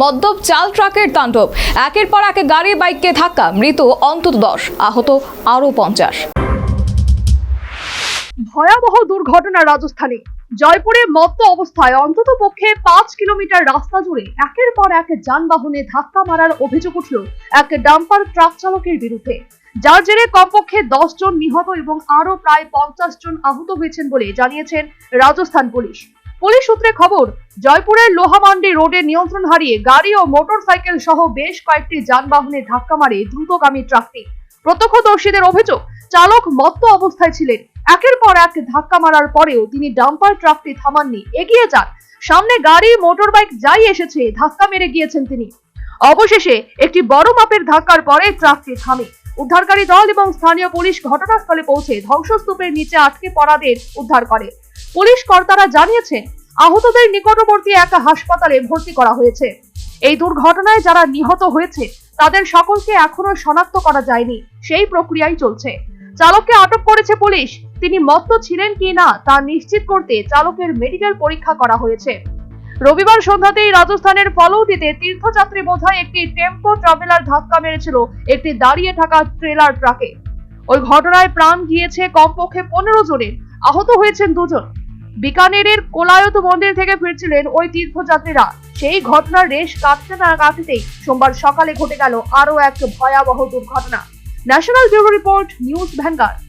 মদ্যপ চাল ট্রাকের তাণ্ডব। একের পর এক গাড়ি বাইককে ধাক্কা, মৃত অন্তত দশ আহত আরও পঞ্চাশ। ভয়াবহ দুর্ঘটনা রাজস্থানে। জয়পুরে মত্ত অবস্থায় অন্তত পক্ষে পাঁচ কিলোমিটার রাস্তা জুড়ে একের পর এক যানবাহনে ধাক্কা মারার অভিযোগ উঠল এক ডাম্পার ট্রাক চালকের বিরুদ্ধে। যার জেরে কমপক্ষে দশ জন নিহত এবং আরও প্রায় পঞ্চাশ জন আহত হয়েছেন বলে জানিয়েছেন রাজস্থান পুলিশ। পুলিশ সূত্রে খবর, জয়পুরের লোহামান্ডি রোডে নিয়ন্ত্রণ হারিয়ে গাড়ি ও মোটরসাইকেল সহ বেশ কয়েকটি যানবাহনে ধাক্কা মারে দ্রুতগামী ট্রাকটি। প্রত্যক্ষদর্শীদের অভিযোগ, চালক মত্ত অবস্থায় ছিলেন। একের পর এক ধাক্কা মারার পরেও তিনি ডাম্পার ট্রাকটি থামাননি। এগিয়ে যান। সামনে গাড়ি, মোটরবাইক যাই এসেছে, ধাক্কা মেরে গিয়েছেন তিনি। অবশেষে একটি বড় মাপের ধাক্কার পরে ট্রাকটি থামে। উদ্ধারকারী দল এবং স্থানীয় পুলিশ ঘটনাস্থলে পৌঁছে ধ্বংসস্তূপের নিচে আটকে পড়াদের উদ্ধার করে। পুলিশ কর্তারা জানিয়েছেন আহতদের নিকটবর্তী এক হাসপাতালে ভর্তি করা হয়েছে। এই দুর্ঘটনায় যারা নিহত হয়েছে, তাদের সকলকে এখনও শনাক্ত করা যায়নি। সেই প্রক্রিয়াই চলছে। চালককে আটক করেছে পুলিশ। তিনি মত্ত ছিলেন কি না, তা নিশ্চিত করতে চালকের মেডিকেল পরীক্ষা করা হয়েছে। রবিবার সন্ধ্যাতেই রাজস্থানের ফলৌদিতে তীর্থযাত্রী বোঝায় একটি টেম্পো ট্রাভেলার ধাক্কা মেরেছিল একটি দাঁড়িয়ে থাকা ট্রেলার ট্রাকে। ওই ঘটনায় প্রাণ গিয়েছে কমপক্ষে পনেরো জনের। আহত হয়েছেন দুজন। বিকানেরের কোলায়ত মন্দির থেকে ফিরছিলেন ওই তীর্থযাত্রীরা। সেই ঘটনার রেশ কাটতে না কাটতেই সোমবার সকালে ঘটে গেল আরও এক ভয়াবহ দুর্ঘটনা। National bureau report, news Vanguard.